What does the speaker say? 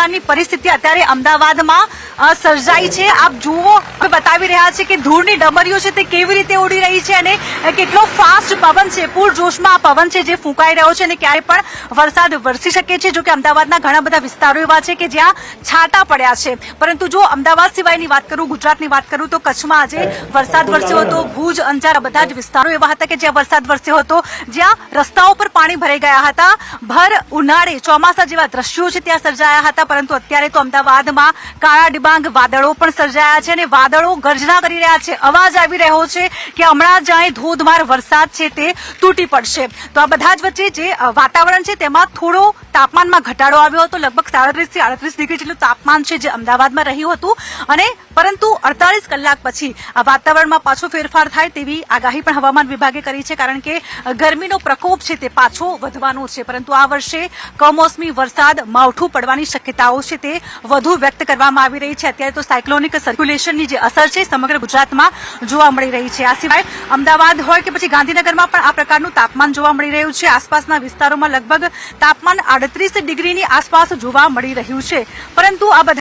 પ્રકારની પરિસ્થિતિ અત્યારે અમદાવાદમાં સર્જાઈ છે. આપ જુઓ બતાવી રહ્યા છે કે ધૂળની ડમરીઓ છે તે કેવી રીતે ઉડી રહી છે અને કેટલો ફાસ્ટ પવન છે, પૂરજોશમાં આ પવન છે જે ફૂંકાઈ રહ્યો છે અને ક્યારે પણ વરસાદ વરસી શકે છે જો કે અમદાવાદના ઘણા બધા વિસ્તારો એવા છે કે જ્યાં છાંટા પડ્યા છે. પરંતુ જો અમદાવાદ સિવાયની વાત કરું, ગુજરાતની વાત કરું, તો કચ્છમાં આજે વરસાદ વરસ્યો હતો, ભુજ, અંજાર બધા જ વિસ્તારો એવા હતા કે જ્યાં વરસાદ વરસ્યો હતો, જ્યાં રસ્તાઓ પર પાણી ભરાઈ ગયા હતા. ભર ઉનાળે ચોમાસા જેવા દ્રશ્યો છે ત્યાં સર્જાયા હતા. પરંતુ અત્યારે તો અમદાવાદમાં કાળા ડિબાંગ વાદળો પણ સર્જાયા છે અને વાદળો ગર્જના કરી રહ્યા છે. અવાજ આવી રહ્યો છે કે હમણાં જ્યાં ધોધમાર વરસાદ છે તે તૂટી પડશે. તો આ બધા જ વચ્ચે જે વાતાવરણ છે તેમાં થોડો તાપમાનમાં ઘટાડો આવ્યો હતો. લગભગ સાડત્રીસથી આડત્રીસ ડિગ્રી જેટલું તાપમાન છે જે અમદાવાદમાં રહ્યું હતું. અને પરંતુ અડતાલીસ કલાક પછી આ વાતાવરણમાં પાછો ફેરફાર થાય તેવી આગાહી પણ હવામાન વિભાગે કરી છે, કારણ કે ગરમીનો પ્રકોપ છે તે પાછો વધવાનો છે. પરંતુ આ વર્ષે કમોસમી વરસાદ માવઠું પડવાની શક્યતાઓ છે તે વધુ વ્યક્ત કરવામાં આવી રહી છે. અત્યારે તો સાયક્લોનિક સર્ક્યુલેશનની જે અસર છે સમગ્ર ગુજરાતમાં જોવા મળી રહી છે. આ સિવાય અમદાવાદ હોય કે પછી ગાંધીનગરમાં પણ આ પ્રકારનું તાપમાન જોવા મળી રહ્યું છે. આસપાસના વિસ્તારોમાં લગભગ તાપમાન આડત્રીસ ડિગ્રીની આસપાસ જોવા મળી રહ્યું છે. પરંતુ આ બધા